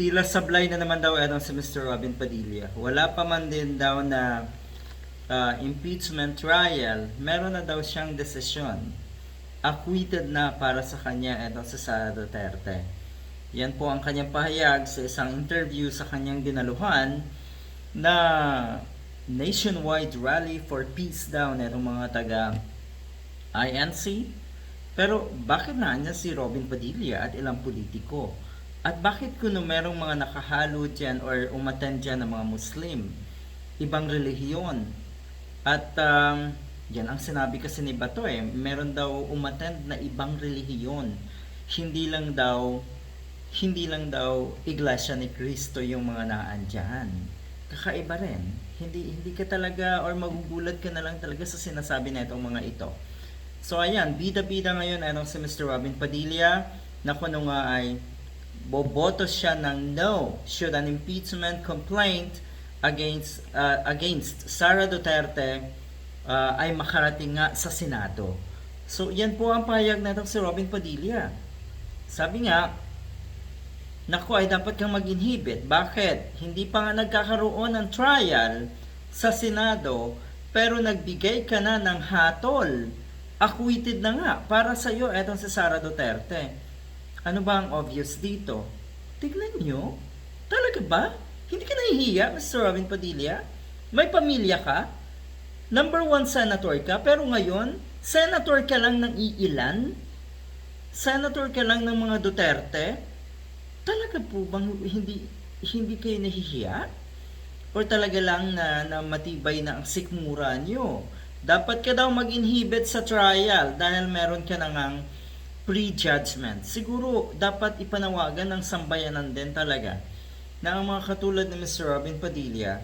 Tila sablay na naman daw etong si Mr. Robin Padilla. Wala pa man din daw na ah, impeachment trial, meron na daw siyang desisyon. Acquitted na para sa kanya etong si Sara Duterte. Yan po ang kanyang pahayag sa isang interview sa kanyang dinaluhan na nationwide rally for peace daw na itong mga taga INC. Pero bakit na niya si Robin Padilla at ilang politiko? At bakit kuno merong mga nakahalo dyan or umattend dyan ng mga Muslim? Ibang relihiyon. At um, yan ang sinabi kasi ni Bato eh, meron daw umattend na ibang relihiyon. Hindi lang daw hindi lang daw iglesia ni Kristo yung mga naandyan. Kakaiba rin. Hindi hindi ka talaga or magugulat ka na lang talaga sa sinasabi na itong mga ito. So ayan, bida-bida ngayon anong si Mr. Robin Padilla na kung ano nga ay boboto siya ng no should an impeachment complaint against uh, against Sara Duterte uh, ay makarating nga sa Senado. So yan po ang pahayag natong si Robin Padilla. Sabi nga, Naku, ay dapat kang mag-inhibit. Bakit? Hindi pa nga nagkakaroon ng trial sa Senado, pero nagbigay ka na ng hatol. Acquitted na nga para sa iyo etong si Sara Duterte. Ano ba ang obvious dito? Tignan nyo. Talaga ba? Hindi ka nahihiya, Mr. Robin Padilla? May pamilya ka? Number one senator ka, pero ngayon, senator ka lang ng iilan? Senator ka lang ng mga Duterte? Talaga po bang hindi hindi kayo nahihiya? Or talaga lang na, na matibay na ang sikmura nyo? Dapat ka daw mag-inhibit sa trial dahil meron ka na ngang prejudgment. Siguro dapat ipanawagan ng sambayanan din talaga na ang mga katulad ni Mr. Robin Padilla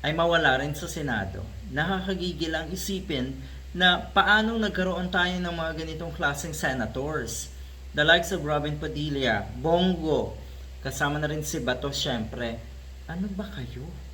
ay mawala rin sa Senado. Nakakagigil ang isipin na paanong nagkaroon tayo ng mga ganitong klaseng senators. The likes of Robin Padilla, Bongo, kasama na rin si Bato syempre. Ano ba kayo?